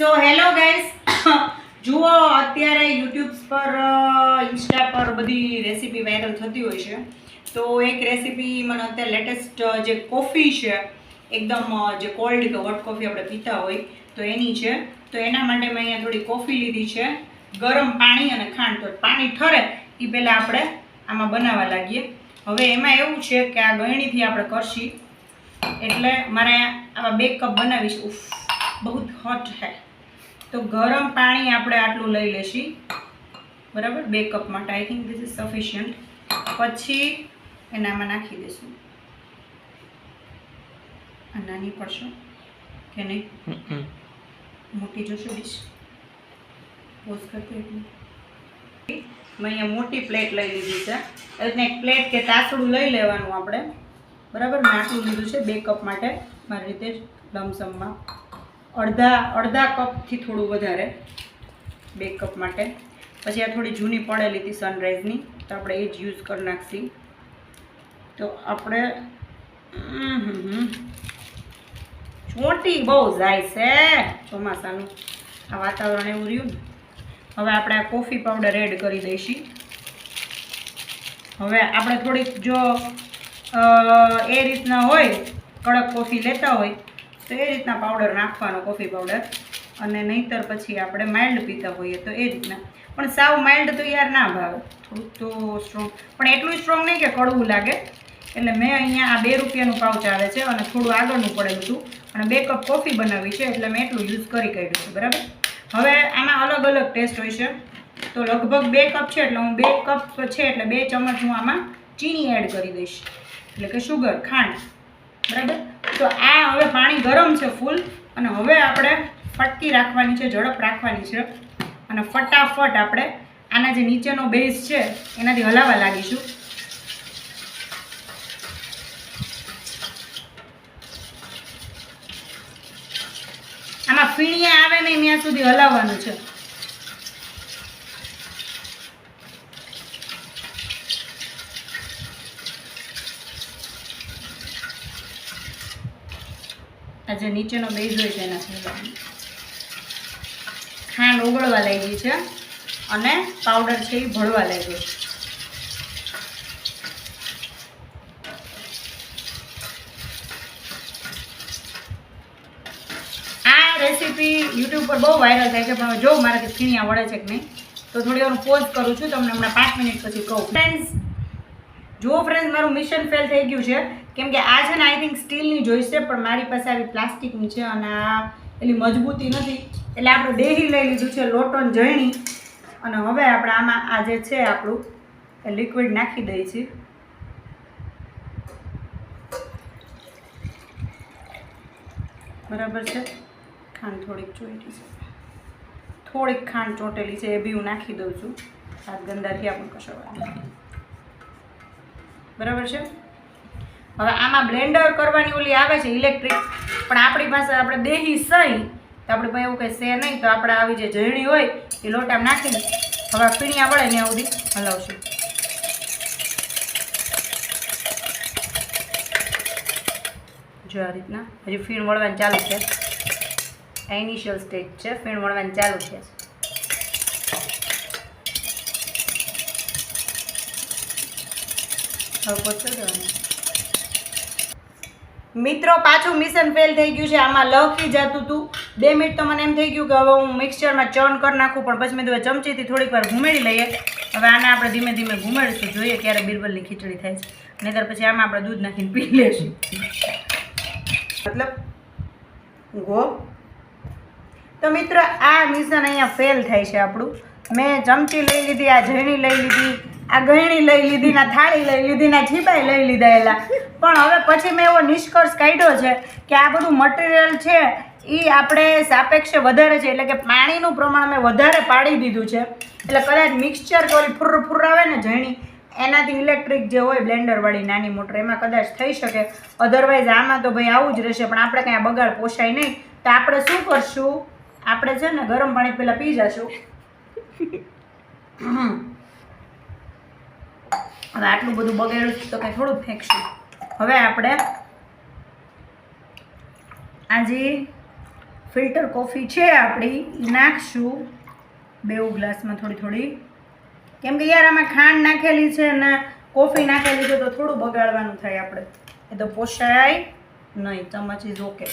So hello guys જુઓ, અત્યારે YouTube પર ઇન્સ્ટા પર બધી રેસીપી વાયરલ થતી હોય છે. તો એક રેસીપી મને અત્યારે લેટેસ્ટ જે કોફી છે, એકદમ જે કોલ્ડ કે હોટ કોફી આપણે પીતા હોય, તો એની છે. તો એના માટે મેં અહીંયા થોડી કોફી લીધી છે. ગરમ પાણી અને ખાંડ. તો પાણી ઠરે એ પહેલાં આપણે આમાં બનાવવા લાગીએ. હવે એમાં એવું છે કે આ ગળણીથી આપણે કરશી. એટલે મારે આવા બે કપ બનાવીશ. ઉફ, બહુ હોટ હે તો ગરમ પાણી આપણે આટલું લઈ લેશી. બરાબર? બે કપ માટે. I think this is sufficient પછી એનામાં નાખી દઈશું આ નાની પડશે કે નહીં? મોટી જોશો ડીશ પોઝ કરતી એટલી મેં અહીંયા મોટી પ્લેટ લઈ લીધી છે. એટલે એક પ્લેટ કે તાસડું લઈ લેવાનું આપણે. બરાબર? મેં આટલું લીધું છે બે કપ માટે. મારી રીતે જ લમસમમાં. અડધા અડધા કપથી થોડું વધારે બે કપ માટે. પછી આ થોડી જૂની પડેલી હતી સનરાઈઝની તો આપણે એ જ યુઝ કરી નાખશી. તો આપણે. ચોટી બહુ જાય છે ચોમાસાનું. આ વાતાવરણ એવું રહ્યું હવે આપણે આ કોફી પાવડર એડ કરી દઈશી. હવે આપણે થોડીક જો એ રીતના હોય, કડક કોફી લેતા હોય તો એ રીતના પાવડર નાખવાનો કોફી પાવડર અને નહીંતર પછી આપણે માઇલ્ડ પીતા હોઈએ તો એ રીતના. પણ સાવ માઇલ્ડ તો યાર ના ભાવે. થોડુંક તો સ્ટ્રોંગ પણ એટલું સ્ટ્રોંગ નહીં કે કડવું લાગે. એટલે મેં અહીંયા આ બે રૂપિયાનું પાઉચ આવે છે અને થોડું આગળનું પડેલું હતું. અને બે કપ કોફી બનાવી છે એટલે મેં એટલું યુઝ કરી કાઢ્યું છે, બરાબર? હવે આમાં અલગ અલગ ટેસ્ટ હોય છે. તો લગભગ બે કપ છે એટલે હું બે કપ છે એટલે બે ચમચ હું આમાં ચીની એડ કરી દઈશ. એટલે કે શુગર ખાંડ. બરાબર? તો આ હવે પાણી ગરમ છે ફૂલ, અને હવે આપણે ફટકી રાખવાની છે, ઝડપ રાખવાની છે. અને ફટાફટ આપણે આના જે નીચેનો બેઝ છે, એનાથી હલાવવા લાગીશું. આમાં ફીણિયા આવે નહીં ત્યાં સુધી હલાવવાનું છે. આ જે નીચેનો બેઝ હોય છે એનાથી ખાંડ ઓગળવા લાગી છે અને પાવડર છે એ ભળવા લાગ્યો છે. આ રેસીપી યુટ્યુબ પર બહુ વાયરલ થાય છે, પણ જો મારાથી ખીણિયા વળે છે કે નહીં, તો થોડી વાર પોઝ કરું છું, તમને હમણાં પાંચ મિનિટ પછી કહું. ફ્રેન્ડ્સ જુઓ ફ્રેન્ડ મારું મિશન ફેલ થઈ ગયું છે. કેમ કે આ છે ને આઈ થિંક સ્ટીલની જોઈશે પણ મારી પાસે આવી પ્લાસ્ટિકની છે અને આ એની મજબૂતી નથી. એટલે આપણે ડેહી લઈ લીધું છે, લોટોન જયણી અને હવે આપણે આમાં આ જે છે, આપણું એ લિક્વિડ નાખી દઈએ છીએ. બરાબર છે? ખાંડ થોડીક ચોટી છે. થોડીક ખાંડ ચોટેલી છે, એ બી હું નાખી દઉં છું. હાથ ગંદાથી આપણું કશો વાત. બરાબર છે? હવે આમાં બ્લેન્ડર કરવાની ઓલી આવે છે ઇલેક્ટ્રિક, પણ આપણી પાસે આપણે દેહી સહી, તો આપણે ભાઈ એવું કંઈ છે નહીં, તો આપણે આવી જે ઝીણી હોય, એ લોટામાં નાખીને હવે પીણિયા વળે ત્યાં સુધી હલાવશું. જો આ રીતના, હજી ફીણ વળવાનું ચાલુ છે. આ ઇનિશિયલ સ્ટેજ છે, ફીણ વળવાનું ચાલુ છે. મિત્રો, પાછું મિશન ફેલ થઈ ગયું છે. આમાં લખી જતું હતું બે મિનિટ તો મને એમ થઈ ગયું કે હવે હું મિક્સચરમાં ચર્ન કરી નાખું, પણ પછી મેં તો ચમચીથી થોડીક વાર ઘૂમેડી લઈએ. હવે આને આપણે ધીમે ધીમે ઘૂમેડીશું, જોઈએ ક્યારે બિરબલની ખીચડી થાય છે. નહીતર પછી આમાં આપણે દૂધ નાખીને પી લેશું. મતલબ ગો તો મિત્રો, આ મિશન અહીંયા ફેલ થાય છે આપણું. મેં ચમચી લઈ લીધી, આ ઝીણી લઈ લીધી. આ ગયણી લઈ લીધી, ના થાળી લઈ લીધી, ના છીપાઈ લઈ લીધા એલા. પણ હવે પછી મેં એવો નિષ્કર્ષ કાઢ્યો છે કે આ બધું મટીરિયલ છે એ આપણે સાપેક્ષે વધારે છે, એટલે કે પાણીનું પ્રમાણ મેં વધારે પાડી દીધું છે. એટલે કદાચ મિક્સચર કરી ઓલી ફુર્ર ફુર્ર આવે ને ઝીણી, એનાથી ઇલેક્ટ્રિક જે હોય બ્લેન્ડરવાળી નાની મોટર, એમાં કદાચ થઈ શકે. અધરવાઇઝ આમાં તો ભાઈ આવું જ રહેશે, પણ આપણે કાંઈ બગાડ પોસાય નહીં. તો આપણે શું કરશું? આપણે છે ને ગરમ પાણી પહેલાં પી જશું. હવે આટલું બધું બગાડ્યું છે તો કંઈ થોડું ફેંકશું. હવે આપણે આ જે ફિલ્ટર કોફી છે આપણી એ નાખશું. બેઉ ગ્લાસમાં થોડી થોડી. કેમ કે યાર આમાં ખાંડ નાખેલી છે અને કોફી નાખેલી છે તો થોડું બગાડવાનું થાય આપણે. એ તો પોષાય નહીં, ચમચ ઇઝ ઓકે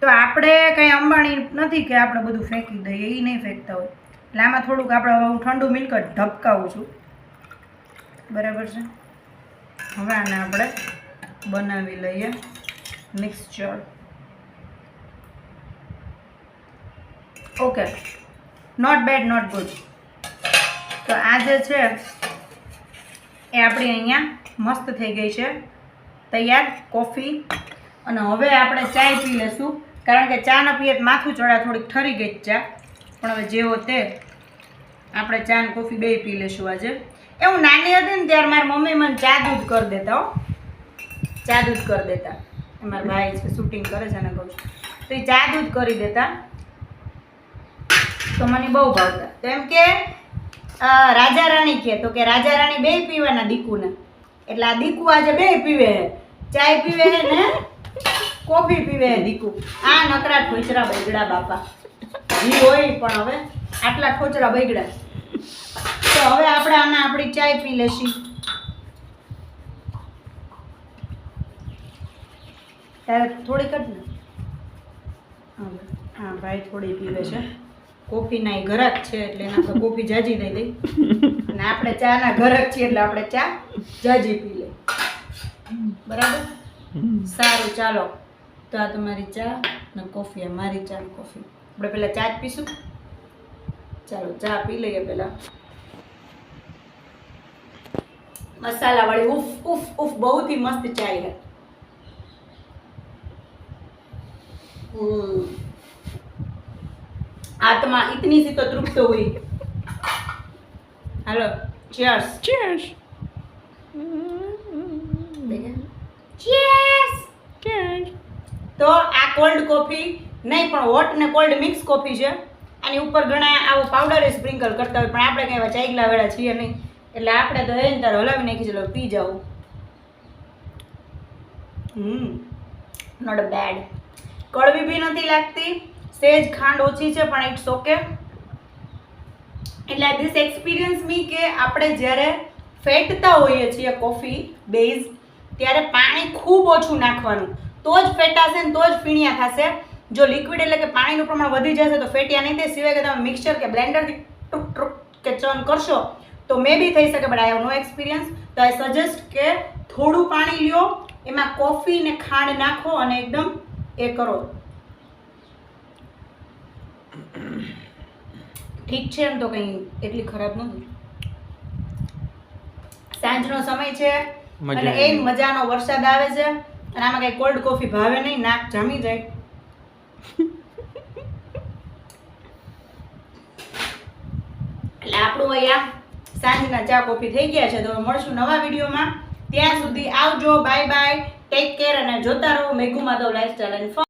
તો આપણે કંઈ અંબાણી નથી કે આપણે બધું ફેંકી દઈએ એ નહીં ફેંકતા હોય. એટલે આમાં થોડુંક આપણે હું ઠંડુ મિલ્ક જ ઢબકાવું છું. બરાબર છે? હવે આને આપણે બનાવી લઈએ mixture okay not bad not good તો આ જે છે, એ આપણી અહીંયા મસ્ત થઈ ગઈ છે. તૈયાર, કોફી. અને હવે આપણે ચાય પી લેશું કારણ કે ચા ન પીએ માથું ચડા થોડીક ઠરી ગઈ ચા પણ હવે જેવો તે, આપણે ચા ને કોફી બે પી લેશું આજે. એ હું નાની હતી ને ત્યારે મારી મમ્મી મને ચા દૂધ કરી દેતા, હો. ચા દૂધ કરી દેતા. મારા ભાઈ છે શૂટિંગ કરે છે ને કહું તો એ ચા દૂધ કરી દેતા. તો મને બહુ ભાવતા. તો એમ કે રાજા રાણી કે, તો કે રાજા રાણી બે પીવાના દીકુને. એટલે આ દીકુ આજે બે પીવે ચાય પીવે ને? કોફી પીવે દીકુ. આ નકરા ઠોચરા બગડા બાપા. જી હોય પણ હવે આટલા ઠોચરા બગડા. તો હવે આપણે આમાં આપણી ચાય પી લેશી. તારે થોડી કટ ને. હા ભાઈ. થોડી પીવે છે. કોફીના એ ઘરાક છે, એટલે એના તો કોફી જાજી દઈ દઈ. અને આપણે ચાના ઘરાક છીએ, એટલે આપણે ચા જાજી પી લઈ બરાબર? સારું, ચાલો. તો આ તમારી ચા ને કોફી મારી ચા કોફી. આપણે પેલા ચા જ પીશું? ચાલો ચા પી લઈએ પેલા મસાલા વાળી ઉફ ઉફ ઉફ બહુ થી મસ્ત ચાય હે આત્મા ઇતની સી તો તૃપ્ત હોય. હેલો હાલો ચીયર્સ ચીયર્સ ચીયર્સ તો આ કોલ્ડ કોફી નહીં પણ હોટ ને કોલ્ડ મિક્સ કોફી છે. આની ઉપર ઘણા આવો પાવડર સ્પ્રિંકલ કરતા હોય, પણ આપણે કંઈ એવા ચાઈગલા વેળા છીએ નહીં. એટલે આપણે તો એને તારે હલાવી નાખી ચલો પી જાવ હમ નોટ બેડ કડવી બી નથી લાગતી, સેજ ખાંડ ઓછી છે, પણ ઇટ્સ ઓકે એટલે ધીસ એક્સપિરિયન્સ મી કે આપણે જ્યારે ફેટતા હોઈએ છીએ કોફી બેઝ ત્યારે પાણી ખૂબ ઓછું નાખવાનું. તો જ ફેટાશે ને તો જ ફીણિયા થશે. જો લિક્વિડ એટલે કે પાણીનું પ્રમાણ વધી જશે તો ફેટિયા નહીં થાય સિવાય કે તમે મિક્સર કે બ્લેન્ડરથી ટ્રુક ટ્રુક કે ચર્ન કરશો તો મે બી થઈ શકે but I have no experience તો આઈ સજેસ્ટ કે થોડું પાણી લ્યો એમાં કોફી ને ખાંડ નાખો અને એકદમ એ કરો. ઠીક છે એમ તો કંઈ એટલી ખરાબ નથી. સાંજનો સમય છે અને એ મજાનો વરસાદ આવે છે અને આમાં કઈ કોલ્ડ કોફી ભાવે નહીં નાક જામી જાય. એટલે આપણું અહીંયા સાંજના ચા કોફી થઈ ગયા છે. તો મળશું નવા વિડીયોમાં. ત્યાં સુધી આવજો. બાય બાય ટેક કેર અને જોતા રહો મેઘુ માધવ લાઈફસ્ટાઈલ એન્ડ